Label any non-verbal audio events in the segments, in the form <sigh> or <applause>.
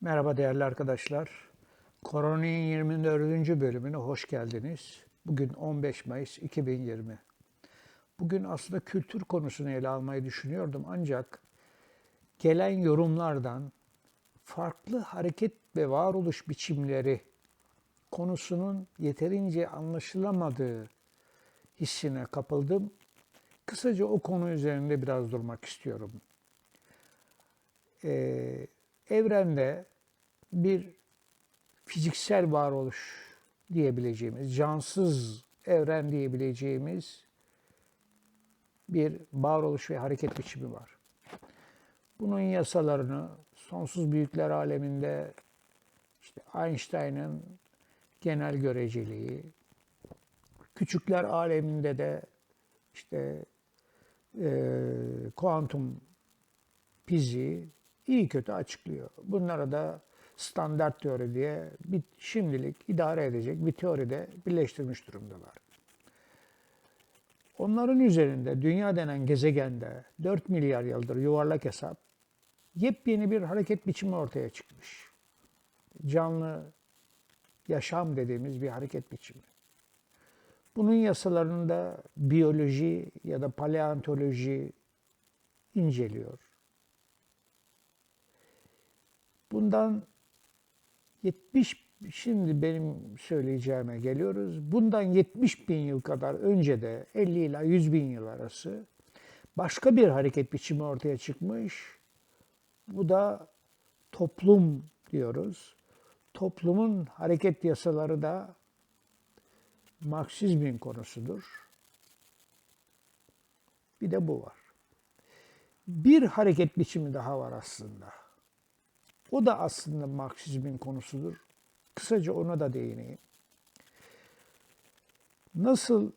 Merhaba değerli arkadaşlar. Koronanın 24. bölümüne hoş geldiniz. Bugün 15 Mayıs 2020. Bugün aslında kültür konusunu ele almayı düşünüyordum ancak gelen yorumlardan farklı hareket ve varoluş biçimleri konusunun yeterince anlaşılamadığı hissine kapıldım. Kısaca o konu üzerinde biraz durmak istiyorum. Ee, evrende bir fiziksel varoluş diyebileceğimiz, cansız evren diyebileceğimiz bir varoluş ve hareket biçimi var. Bunun yasalarını sonsuz büyükler aleminde işte Einstein'ın genel göreceliği, küçükler aleminde de işte e, kuantum fiziği iyi kötü açıklıyor. Bunlara da standart teori diye bir şimdilik idare edecek bir teoride birleştirmiş durumdalar. Onların üzerinde dünya denen gezegende 4 milyar yıldır yuvarlak hesap yepyeni bir hareket biçimi ortaya çıkmış. Canlı yaşam dediğimiz bir hareket biçimi. Bunun yasalarını da biyoloji ya da paleontoloji inceliyor. Bundan 70 şimdi benim söyleyeceğime geliyoruz. Bundan 70 bin yıl kadar önce de 50 ila 100 bin yıl arası başka bir hareket biçimi ortaya çıkmış. Bu da toplum diyoruz. Toplumun hareket yasaları da Marksizmin konusudur. Bir de bu var. Bir hareket biçimi daha var aslında. O da aslında Marksizmin konusudur. Kısaca ona da değineyim. Nasıl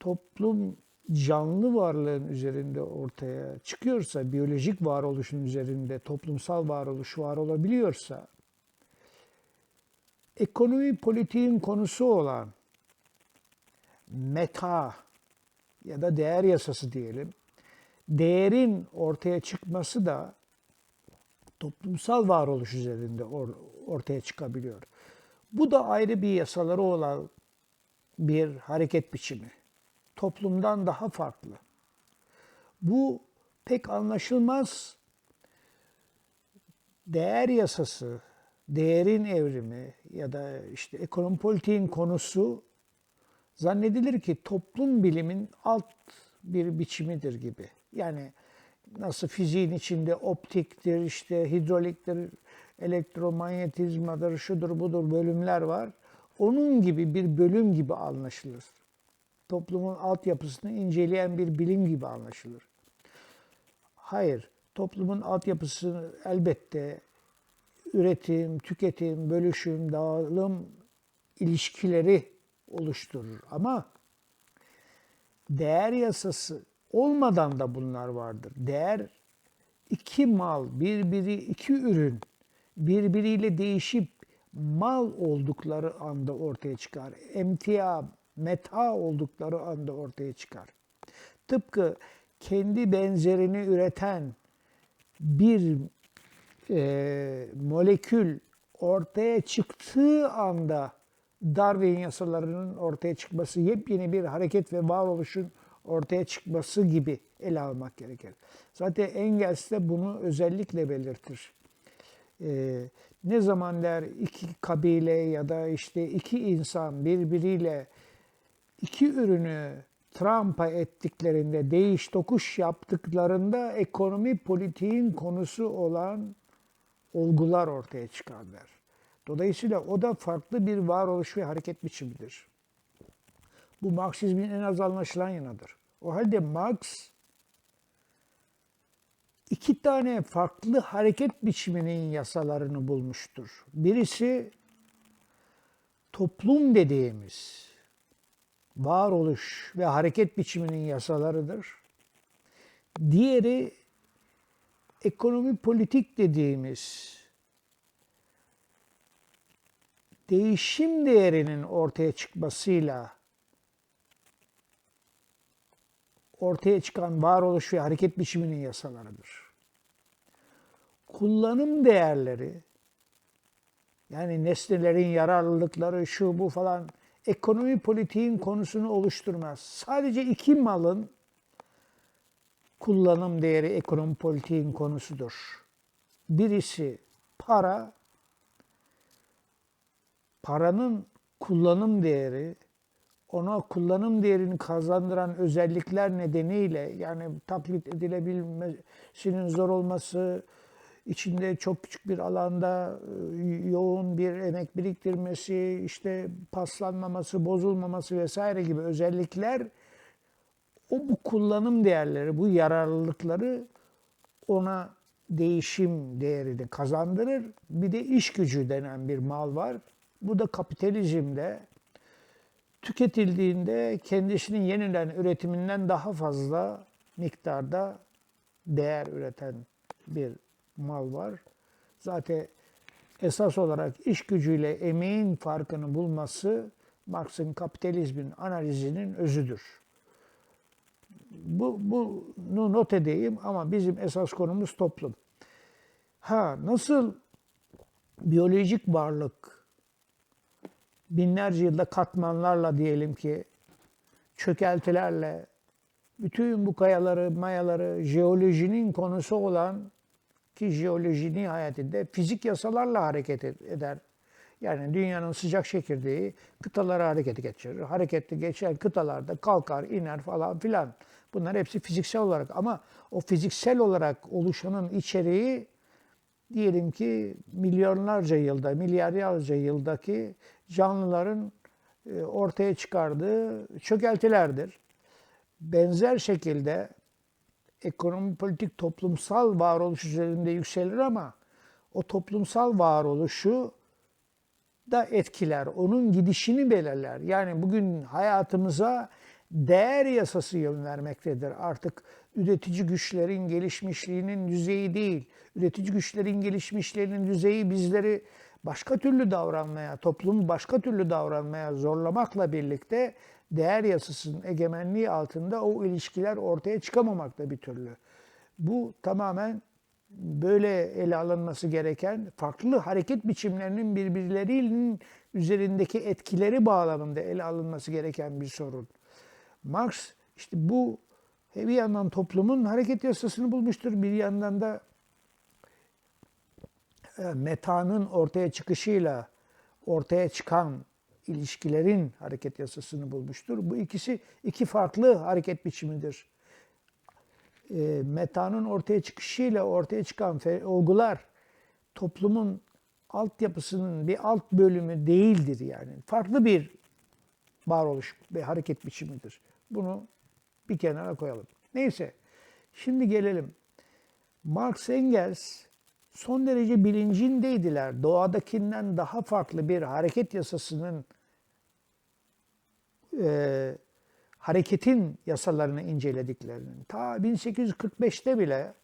toplum canlı varlığın üzerinde ortaya çıkıyorsa, biyolojik varoluşun üzerinde toplumsal varoluş var olabiliyorsa, ekonomi politiğin konusu olan meta ya da değer yasası diyelim, değerin ortaya çıkması da toplumsal varoluş üzerinde or- ortaya çıkabiliyor. Bu da ayrı bir yasaları olan bir hareket biçimi. Toplumdan daha farklı. Bu pek anlaşılmaz değer yasası, değerin evrimi ya da işte ekonomi politiğin konusu zannedilir ki toplum bilimin alt bir biçimidir gibi. Yani nasıl fiziğin içinde optiktir, işte hidroliktir, elektromanyetizmadır, şudur budur bölümler var. Onun gibi bir bölüm gibi anlaşılır. Toplumun altyapısını inceleyen bir bilim gibi anlaşılır. Hayır, toplumun altyapısını elbette üretim, tüketim, bölüşüm, dağılım ilişkileri oluşturur. Ama değer yasası olmadan da bunlar vardır. Değer iki mal, birbiri iki ürün birbiriyle değişip mal oldukları anda ortaya çıkar. Emtia, meta oldukları anda ortaya çıkar. Tıpkı kendi benzerini üreten bir e, molekül ortaya çıktığı anda Darwin yasalarının ortaya çıkması, yepyeni bir hareket ve varoluşun ortaya çıkması gibi ele almak gerekir. Zaten Engels de bunu özellikle belirtir. Ee, ne zaman der iki kabile ya da işte iki insan birbiriyle iki ürünü trampa ettiklerinde, değiş tokuş yaptıklarında ekonomi politiğin konusu olan olgular ortaya çıkar der. Dolayısıyla o da farklı bir varoluş ve hareket biçimidir. Bu Marksizmin en az anlaşılan yanıdır. O halde Marx iki tane farklı hareket biçiminin yasalarını bulmuştur. Birisi toplum dediğimiz varoluş ve hareket biçiminin yasalarıdır. Diğeri ekonomi politik dediğimiz değişim değerinin ortaya çıkmasıyla ortaya çıkan varoluş ve hareket biçiminin yasalarıdır. Kullanım değerleri Yani nesnelerin yararlılıkları şu bu falan ekonomi politiğin konusunu oluşturmaz. Sadece iki malın kullanım değeri ekonomi politiğin konusudur. Birisi para, paranın kullanım değeri, ona kullanım değerini kazandıran özellikler nedeniyle yani taklit edilebilmesinin zor olması, içinde çok küçük bir alanda e, yoğun bir emek biriktirmesi, işte paslanmaması, bozulmaması vesaire gibi özellikler o bu kullanım değerleri, bu yararlılıkları ona değişim değerini kazandırır. Bir de iş gücü denen bir mal var. Bu da kapitalizmde tüketildiğinde kendisinin yeniden üretiminden daha fazla miktarda değer üreten bir mal var. Zaten esas olarak iş gücüyle emeğin farkını bulması Marx'ın kapitalizmin analizinin özüdür. Bu, bunu not edeyim ama bizim esas konumuz toplum. Ha nasıl biyolojik varlık binlerce yılda katmanlarla diyelim ki çökeltilerle bütün bu kayaları, mayaları jeolojinin konusu olan ki jeoloji nihayetinde fizik yasalarla hareket eder. Yani dünyanın sıcak çekirdeği kıtaları harekete geçirir. Hareketli geçen kıtalarda kalkar, iner falan filan. Bunlar hepsi fiziksel olarak ama o fiziksel olarak oluşanın içeriği diyelim ki milyonlarca yılda, milyarlarca yıldaki canlıların e, ortaya çıkardığı çökeltilerdir. Benzer şekilde ekonomi, politik, toplumsal varoluş üzerinde yükselir ama o toplumsal varoluşu da etkiler. Onun gidişini belirler. Yani bugün hayatımıza değer yasası yön vermektedir. Artık üretici güçlerin gelişmişliğinin düzeyi değil, üretici güçlerin gelişmişliğinin düzeyi bizleri başka türlü davranmaya, toplumu başka türlü davranmaya zorlamakla birlikte değer yasasının egemenliği altında o ilişkiler ortaya çıkamamakta bir türlü. Bu tamamen böyle ele alınması gereken farklı hareket biçimlerinin birbirlerinin üzerindeki etkileri bağlamında ele alınması gereken bir sorun. Marx işte bu bir yandan toplumun hareket yasasını bulmuştur, bir yandan da metanın ortaya çıkışıyla ortaya çıkan ilişkilerin hareket yasasını bulmuştur. Bu ikisi iki farklı hareket biçimidir. E, metanın ortaya çıkışıyla ortaya çıkan olgular toplumun altyapısının bir alt bölümü değildir yani. Farklı bir varoluş ve hareket biçimidir. Bunu bir kenara koyalım. Neyse, şimdi gelelim. Marx Engels son derece bilincindeydiler. Doğadakinden daha farklı bir hareket yasasının e, hareketin yasalarını incelediklerinin. Ta 1845'te bile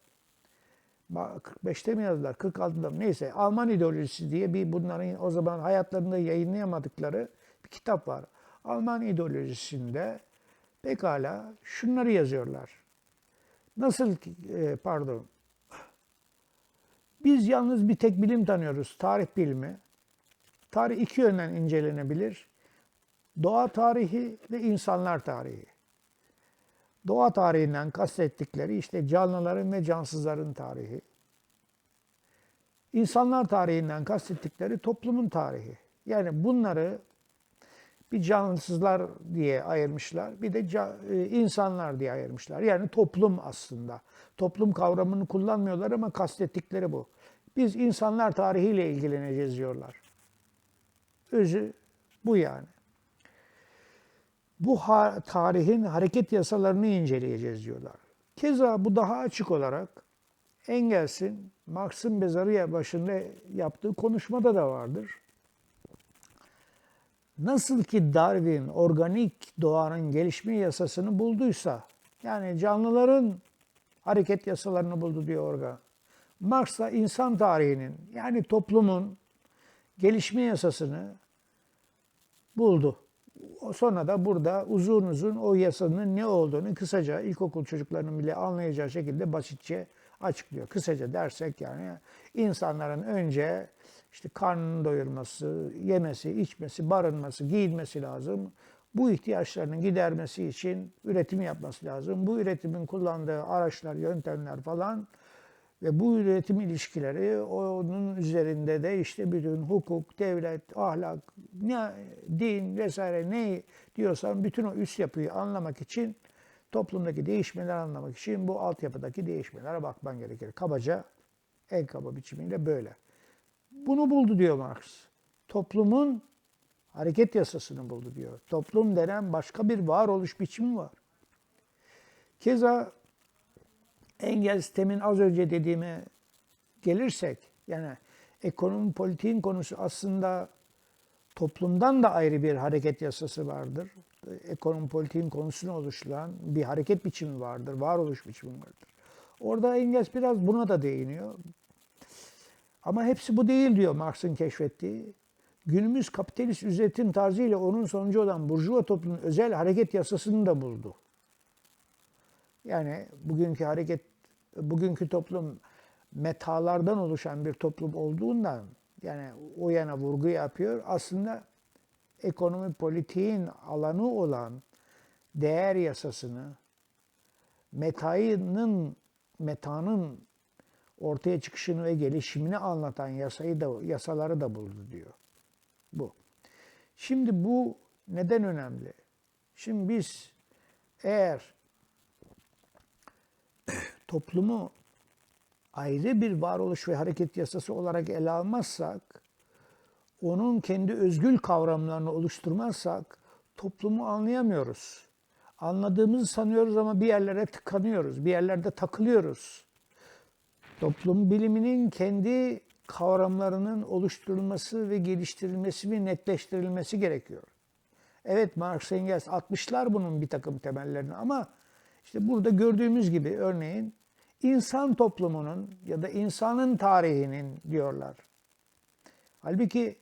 45'te mi yazdılar, 46'da mı neyse Alman ideolojisi diye bir bunların o zaman hayatlarında yayınlayamadıkları bir kitap var. Alman ideolojisinde pekala şunları yazıyorlar. Nasıl e, pardon, biz yalnız bir tek bilim tanıyoruz, tarih bilimi. Tarih iki yönden incelenebilir. Doğa tarihi ve insanlar tarihi. Doğa tarihinden kastettikleri işte canlıların ve cansızların tarihi. İnsanlar tarihinden kastettikleri toplumun tarihi. Yani bunları bir cansızlar diye ayırmışlar, bir de e, insanlar diye ayırmışlar. Yani toplum aslında. Toplum kavramını kullanmıyorlar ama kastettikleri bu. Biz insanlar tarihiyle ilgileneceğiz diyorlar. Özü bu yani. Bu ha tarihin hareket yasalarını inceleyeceğiz diyorlar. Keza bu daha açık olarak Engels'in Marx'ın mezarı başında yaptığı konuşmada da vardır. Nasıl ki Darwin organik doğanın gelişme yasasını bulduysa, yani canlıların hareket yasalarını buldu diyor organ. Marx da insan tarihinin yani toplumun gelişme yasasını buldu. Sonra da burada uzun uzun o yasanın ne olduğunu kısaca ilkokul çocuklarının bile anlayacağı şekilde basitçe açıklıyor. Kısaca dersek yani insanların önce işte karnını doyurması, yemesi, içmesi, barınması, giyinmesi lazım. Bu ihtiyaçlarını gidermesi için üretim yapması lazım. Bu üretimin kullandığı araçlar, yöntemler falan ve bu üretim ilişkileri onun üzerinde de işte bütün hukuk, devlet, ahlak, ne, din vesaire ne diyorsan bütün o üst yapıyı anlamak için toplumdaki değişmeleri anlamak için bu altyapıdaki değişmelere bakman gerekir. Kabaca en kaba biçimiyle böyle. Bunu buldu diyor Marx. Toplumun hareket yasasını buldu diyor. Toplum denen başka bir varoluş biçimi var. Keza Engels temin az önce dediğime gelirsek yani ekonomi politiğin konusu aslında toplumdan da ayrı bir hareket yasası vardır. Ekonomi politiğin konusunu oluşturan bir hareket biçimi vardır, varoluş biçimi vardır. Orada Engels biraz buna da değiniyor. Ama hepsi bu değil diyor Marx'ın keşfettiği. Günümüz kapitalist üretim tarzı ile onun sonucu olan burjuva toplumun özel hareket yasasını da buldu. Yani bugünkü hareket, bugünkü toplum metalardan oluşan bir toplum olduğundan yani o yana vurgu yapıyor. Aslında ekonomi politiğin alanı olan değer yasasını metayının metanın ortaya çıkışını ve gelişimini anlatan yasayı da yasaları da buldu diyor. Bu. Şimdi bu neden önemli? Şimdi biz eğer toplumu ayrı bir varoluş ve hareket yasası olarak ele almazsak, onun kendi özgül kavramlarını oluşturmazsak toplumu anlayamıyoruz. Anladığımızı sanıyoruz ama bir yerlere tıkanıyoruz, bir yerlerde takılıyoruz. Toplum biliminin kendi kavramlarının oluşturulması ve geliştirilmesi ve netleştirilmesi gerekiyor. Evet Marx Engels atmışlar bunun bir takım temellerini ama işte burada gördüğümüz gibi örneğin insan toplumunun ya da insanın tarihinin diyorlar. Halbuki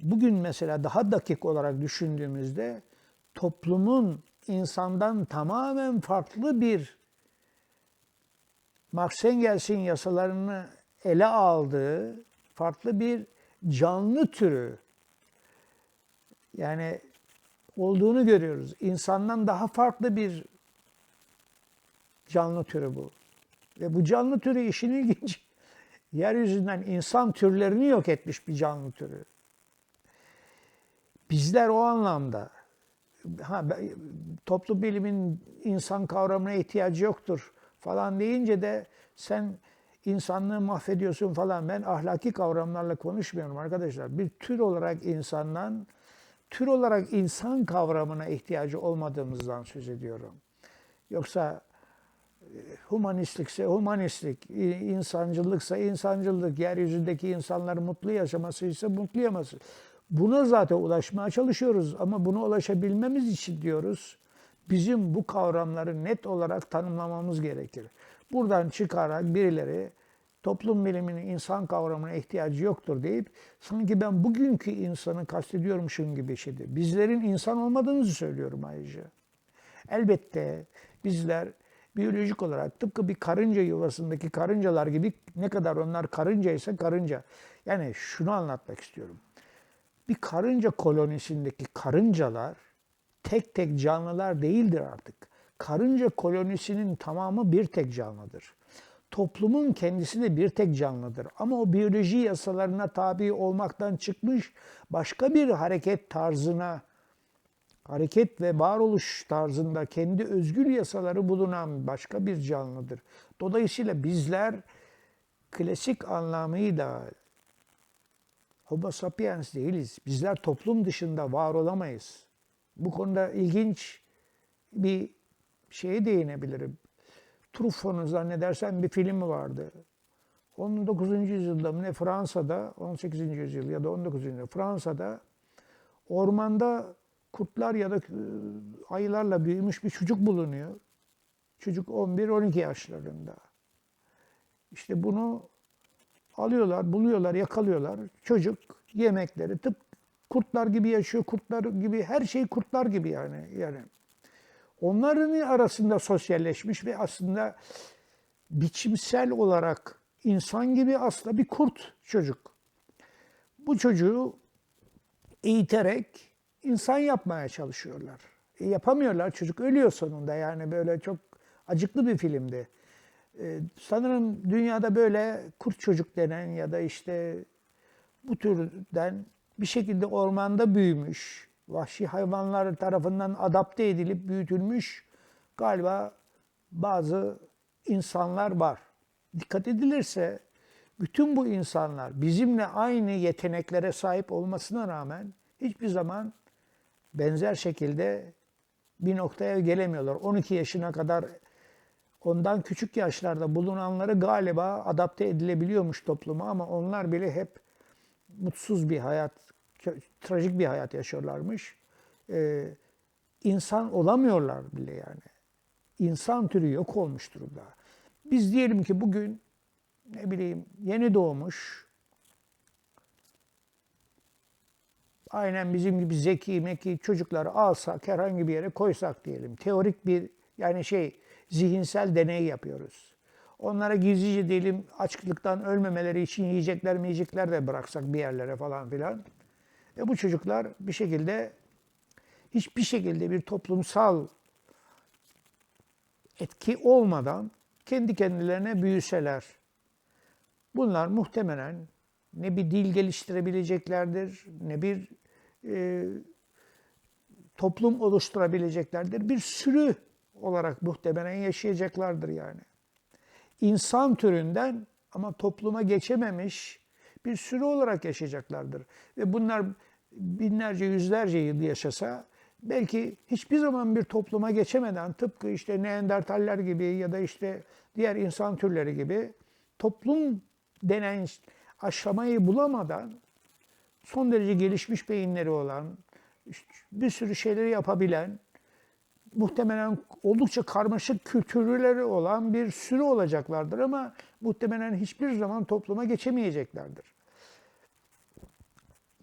bugün mesela daha dakik olarak düşündüğümüzde toplumun insandan tamamen farklı bir Marx Engels'in yasalarını ele aldığı farklı bir canlı türü yani olduğunu görüyoruz. İnsandan daha farklı bir canlı türü bu. Ve bu canlı türü işin ilginç. <laughs> Yeryüzünden insan türlerini yok etmiş bir canlı türü. Bizler o anlamda ha, toplu bilimin insan kavramına ihtiyacı yoktur falan deyince de sen insanlığı mahvediyorsun falan. Ben ahlaki kavramlarla konuşmuyorum arkadaşlar. Bir tür olarak insandan, tür olarak insan kavramına ihtiyacı olmadığımızdan söz ediyorum. Yoksa humanistlikse humanistlik, insancılıksa insancılık, yeryüzündeki insanların mutlu yaşamasıysa mutlu yaşaması. Buna zaten ulaşmaya çalışıyoruz ama buna ulaşabilmemiz için diyoruz bizim bu kavramları net olarak tanımlamamız gerekir. Buradan çıkarak birileri toplum biliminin insan kavramına ihtiyacı yoktur deyip sanki ben bugünkü insanı kastediyormuşum gibi şeydi. Bizlerin insan olmadığımızı söylüyorum ayrıca. Elbette bizler biyolojik olarak tıpkı bir karınca yuvasındaki karıncalar gibi ne kadar onlar karınca ise karınca. Yani şunu anlatmak istiyorum. Bir karınca kolonisindeki karıncalar tek tek canlılar değildir artık. Karınca kolonisinin tamamı bir tek canlıdır. Toplumun kendisi de bir tek canlıdır. Ama o biyoloji yasalarına tabi olmaktan çıkmış başka bir hareket tarzına, hareket ve varoluş tarzında kendi özgür yasaları bulunan başka bir canlıdır. Dolayısıyla bizler klasik anlamıyla Homo sapiens değiliz. Bizler toplum dışında var olamayız. Bu konuda ilginç bir şeye değinebilirim. Truffaut'un zannedersem bir filmi vardı. 19. yüzyılda ne Fransa'da, 18. yüzyıl ya da 19. yüzyılda Fransa'da ormanda kurtlar ya da ayılarla büyümüş bir çocuk bulunuyor. Çocuk 11-12 yaşlarında. İşte bunu alıyorlar, buluyorlar, yakalıyorlar. Çocuk yemekleri tıp kurtlar gibi yaşıyor, kurtlar gibi her şey kurtlar gibi yani yani. Onların arasında sosyalleşmiş ve aslında biçimsel olarak insan gibi aslında bir kurt çocuk. Bu çocuğu eğiterek insan yapmaya çalışıyorlar. E, yapamıyorlar. Çocuk ölüyor sonunda. Yani böyle çok acıklı bir filmdi. E, sanırım dünyada böyle kurt çocuk denen ya da işte bu türden bir şekilde ormanda büyümüş, vahşi hayvanlar tarafından adapte edilip büyütülmüş galiba bazı insanlar var. Dikkat edilirse bütün bu insanlar bizimle aynı yeteneklere sahip olmasına rağmen hiçbir zaman benzer şekilde bir noktaya gelemiyorlar. 12 yaşına kadar ondan küçük yaşlarda bulunanları galiba adapte edilebiliyormuş topluma ama onlar bile hep mutsuz bir hayat, trajik bir hayat yaşıyorlarmış. Ee, insan olamıyorlar bile yani. İnsan türü yok olmuş durumda. Biz diyelim ki bugün ne bileyim yeni doğmuş aynen bizim gibi zeki meki çocukları alsak herhangi bir yere koysak diyelim. Teorik bir yani şey zihinsel deney yapıyoruz. Onlara gizlice diyelim açlıktan ölmemeleri için yiyecekler mi de bıraksak bir yerlere falan filan. Ve bu çocuklar bir şekilde hiçbir şekilde bir toplumsal etki olmadan kendi kendilerine büyüseler. Bunlar muhtemelen ne bir dil geliştirebileceklerdir, ne bir e, toplum oluşturabileceklerdir. Bir sürü olarak muhtemelen yaşayacaklardır yani. İnsan türünden ama topluma geçememiş bir sürü olarak yaşayacaklardır. Ve bunlar binlerce, yüzlerce yıl yaşasa belki hiçbir zaman bir topluma geçemeden tıpkı işte Neandertaller gibi ya da işte diğer insan türleri gibi toplum denen aşamayı bulamadan son derece gelişmiş beyinleri olan, bir sürü şeyleri yapabilen, muhtemelen oldukça karmaşık kültürleri olan bir sürü olacaklardır ama muhtemelen hiçbir zaman topluma geçemeyeceklerdir.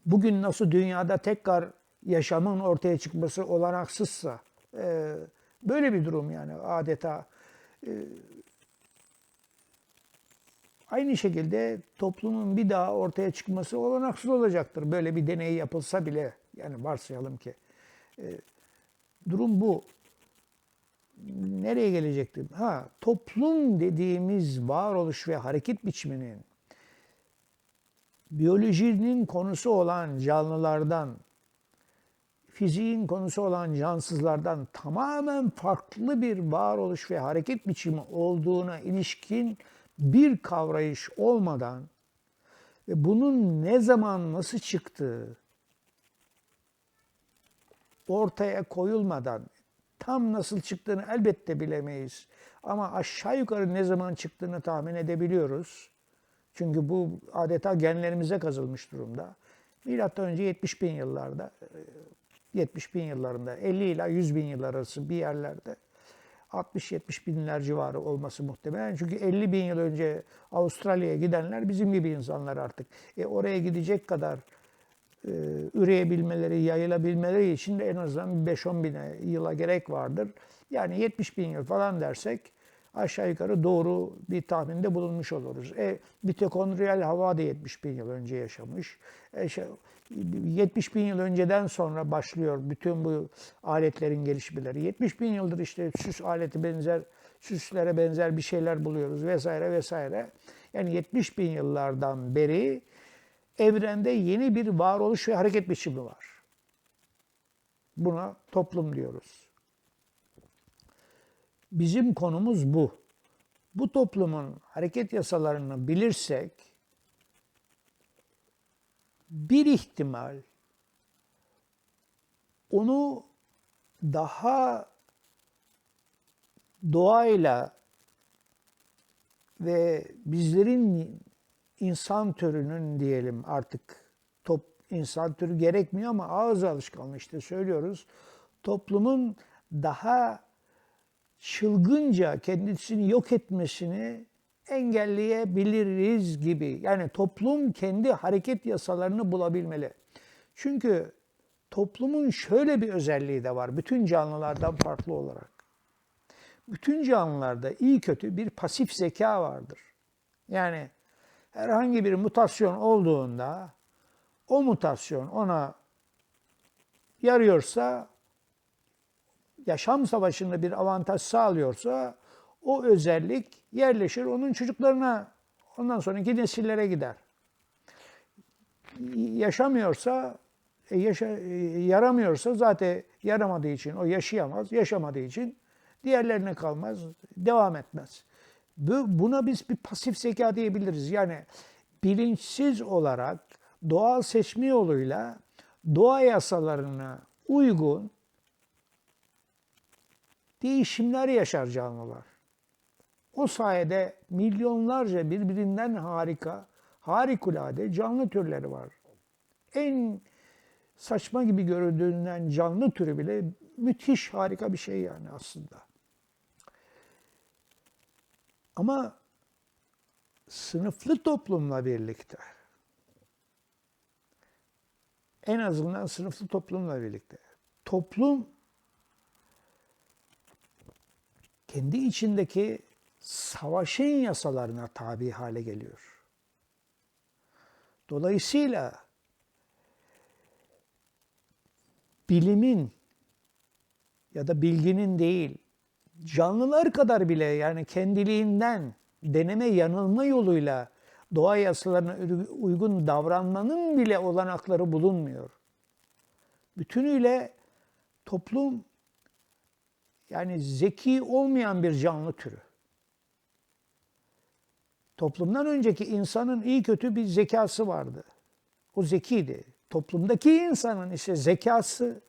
Bugün nasıl dünyada tekrar yaşamın ortaya çıkması olanaksızsa, böyle bir durum yani adeta. Aynı şekilde toplumun bir daha ortaya çıkması olanaksız olacaktır. Böyle bir deney yapılsa bile, yani varsayalım ki. E, durum bu. Nereye gelecektim? Ha, toplum dediğimiz varoluş ve hareket biçiminin biyolojinin konusu olan canlılardan fiziğin konusu olan cansızlardan tamamen farklı bir varoluş ve hareket biçimi olduğuna ilişkin bir kavrayış olmadan ve bunun ne zaman nasıl çıktığı ortaya koyulmadan tam nasıl çıktığını elbette bilemeyiz. Ama aşağı yukarı ne zaman çıktığını tahmin edebiliyoruz. Çünkü bu adeta genlerimize kazılmış durumda. Milattan önce 70 bin yıllarda 70 bin yıllarında 50 ila 100 bin yıl arası bir yerlerde 60-70 binler civarı olması muhtemelen. Çünkü 50 bin yıl önce Avustralya'ya gidenler bizim gibi insanlar artık. E oraya gidecek kadar e, üreyebilmeleri, yayılabilmeleri için de en azından 5-10 bine yıla gerek vardır. Yani 70 bin yıl falan dersek aşağı yukarı doğru bir tahminde bulunmuş oluruz. E, mitokondriyal hava da 70 bin yıl önce yaşamış. E, şey, 70 bin yıl önceden sonra başlıyor bütün bu aletlerin gelişmeleri. 70 bin yıldır işte süs aleti benzer, süslere benzer bir şeyler buluyoruz vesaire vesaire. Yani 70 bin yıllardan beri evrende yeni bir varoluş ve hareket biçimi var. Buna toplum diyoruz. Bizim konumuz bu. Bu toplumun hareket yasalarını bilirsek bir ihtimal onu daha doğayla ve bizlerin insan türünün diyelim artık top insan türü gerekmiyor ama ağız alışkanlığı işte söylüyoruz. Toplumun daha çılgınca kendisini yok etmesini engelleyebiliriz gibi. Yani toplum kendi hareket yasalarını bulabilmeli. Çünkü toplumun şöyle bir özelliği de var bütün canlılardan farklı olarak. bütün canlılarda iyi kötü bir pasif zeka vardır. Yani herhangi bir mutasyon olduğunda o mutasyon ona yarıyorsa yaşam savaşında bir avantaj sağlıyorsa o özellik yerleşir onun çocuklarına ondan sonraki nesillere gider. Yaşamıyorsa e, yaşa, e, yaramıyorsa zaten yaramadığı için o yaşayamaz. Yaşamadığı için diğerlerine kalmaz, devam etmez. Bu, buna biz bir pasif zeka diyebiliriz. Yani bilinçsiz olarak doğal seçme yoluyla doğa yasalarına uygun değişimler yaşar canlılar. O sayede milyonlarca birbirinden harika, harikulade canlı türleri var. En saçma gibi görüldüğünden canlı türü bile müthiş harika bir şey yani aslında. Ama sınıflı toplumla birlikte en azından sınıflı toplumla birlikte toplum kendi içindeki savaşın yasalarına tabi hale geliyor. Dolayısıyla bilimin ya da bilginin değil, canlılar kadar bile yani kendiliğinden deneme yanılma yoluyla doğa yasalarına uygun davranmanın bile olanakları bulunmuyor. Bütünüyle toplum yani zeki olmayan bir canlı türü. Toplumdan önceki insanın iyi kötü bir zekası vardı. O zekiydi. Toplumdaki insanın ise zekası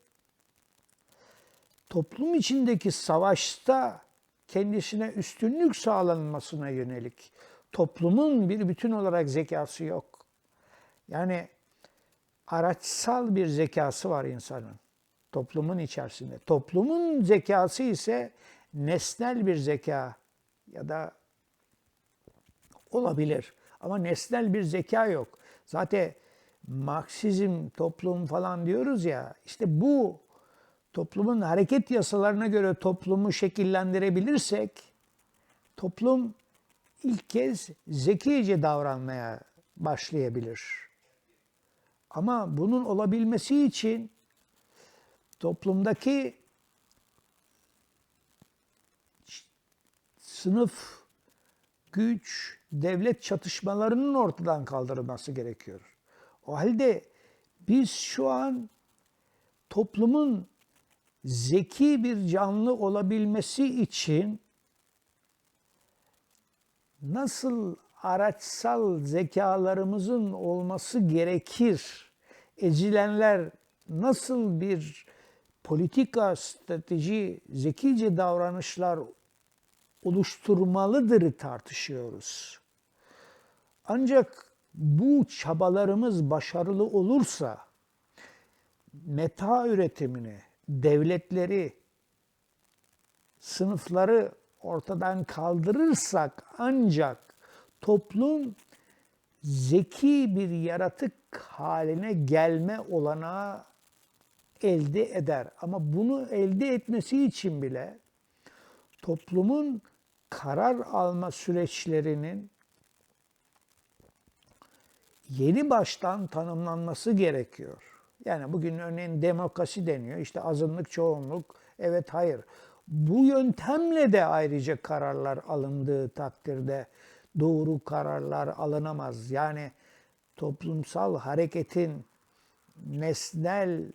toplum içindeki savaşta kendisine üstünlük sağlanmasına yönelik toplumun bir bütün olarak zekası yok. Yani araçsal bir zekası var insanın toplumun içerisinde. Toplumun zekası ise nesnel bir zeka ya da olabilir. Ama nesnel bir zeka yok. Zaten Marksizm toplum falan diyoruz ya işte bu toplumun hareket yasalarına göre toplumu şekillendirebilirsek toplum ilk kez zekice davranmaya başlayabilir. Ama bunun olabilmesi için toplumdaki sınıf, güç, devlet çatışmalarının ortadan kaldırılması gerekiyor. O halde biz şu an toplumun zeki bir canlı olabilmesi için nasıl araçsal zekalarımızın olması gerekir? Ezilenler nasıl bir politika, strateji, zekice davranışlar oluşturmalıdır tartışıyoruz. Ancak bu çabalarımız başarılı olursa meta üretimini, devletleri, sınıfları ortadan kaldırırsak ancak toplum zeki bir yaratık haline gelme olanağı elde eder. Ama bunu elde etmesi için bile toplumun karar alma süreçlerinin yeni baştan tanımlanması gerekiyor. Yani bugün örneğin demokrasi deniyor. İşte azınlık, çoğunluk, evet, hayır. Bu yöntemle de ayrıca kararlar alındığı takdirde doğru kararlar alınamaz. Yani toplumsal hareketin nesnel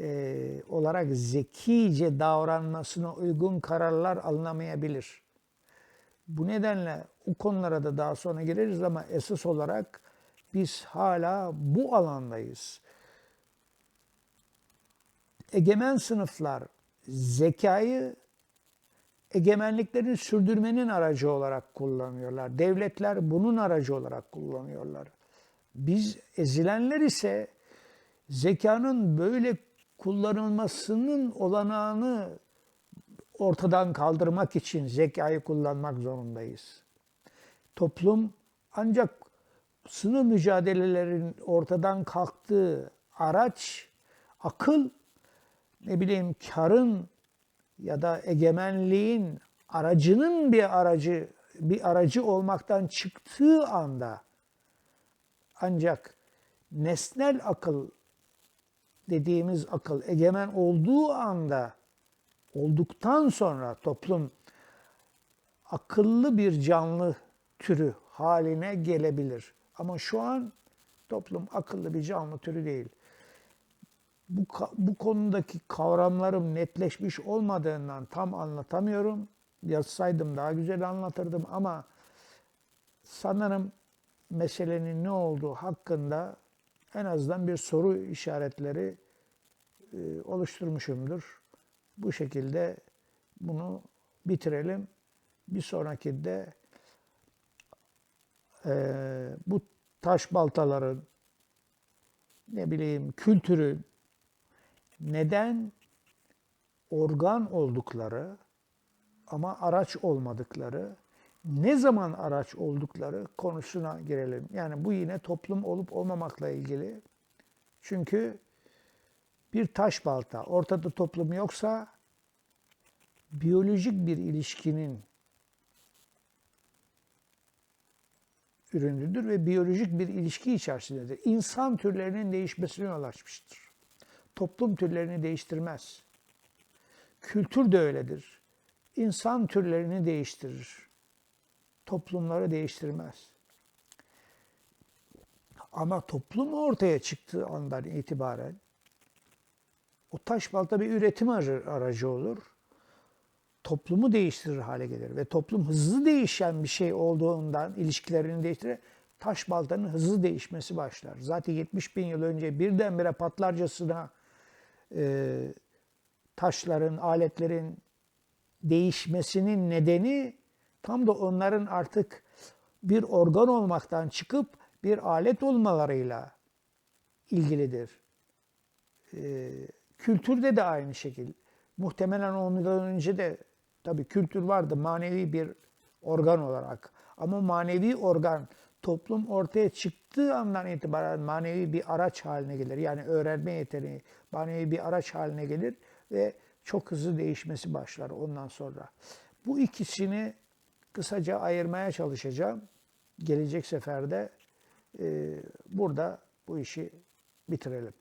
e, olarak zekice davranmasına uygun kararlar alınamayabilir. Bu nedenle o konulara da daha sonra gireriz ama esas olarak biz hala bu alandayız. Egemen sınıflar zekayı egemenliklerini sürdürmenin aracı olarak kullanıyorlar. Devletler bunun aracı olarak kullanıyorlar. Biz ezilenler ise zekanın böyle kullanılmasının olanağını ortadan kaldırmak için zekayı kullanmak zorundayız. Toplum ancak sınır mücadelelerin ortadan kalktığı araç, akıl, ne bileyim karın ya da egemenliğin aracının bir aracı bir aracı olmaktan çıktığı anda ancak nesnel akıl dediğimiz akıl egemen olduğu anda olduktan sonra toplum akıllı bir canlı türü haline gelebilir. Ama şu an toplum akıllı bir canlı türü değil. Bu, bu konudaki kavramlarım netleşmiş olmadığından tam anlatamıyorum. Yazsaydım daha güzel anlatırdım ama sanırım meselenin ne olduğu hakkında en azından bir soru işaretleri e, oluşturmuşumdur. Bu şekilde bunu bitirelim. Bir sonraki de e, bu taş baltaların ne bileyim kültürün neden organ oldukları ama araç olmadıkları, ne zaman araç oldukları konusuna girelim. Yani bu yine toplum olup olmamakla ilgili. Çünkü bir taş balta, ortada toplum yoksa biyolojik bir ilişkinin ürünüdür ve biyolojik bir ilişki içerisindedir. İnsan türlerinin değişmesine yol açmıştır. Toplum türlerini değiştirmez. Kültür de öyledir. İnsan türlerini değiştirir. Toplumları değiştirmez. Ama toplum ortaya çıktığı andan itibaren o taş balta bir üretim aracı- olur. Toplumu değiştirir hale gelir ve toplum hızlı değişen bir şey olduğundan ilişkilerini değiştirir. Taş baltanın hızlı değişmesi başlar. Zaten 70 bin yıl önce birdenbire patlarcasına e, taşların, aletlerin değişmesinin nedeni tam da onların artık bir organ olmaktan çıkıp bir alet olmalarıyla ilgilidir. Ee, kültürde de aynı şekilde. Muhtemelen ondan önce de tabii kültür vardı manevi bir organ olarak. Ama manevi organ toplum ortaya çıktığı andan itibaren manevi bir araç haline gelir. Yani öğrenme yeteneği manevi bir araç haline gelir ve çok hızlı değişmesi başlar ondan sonra. Bu ikisini kısaca ayırmaya çalışacağım. Gelecek seferde e, burada bu işi bitirelim.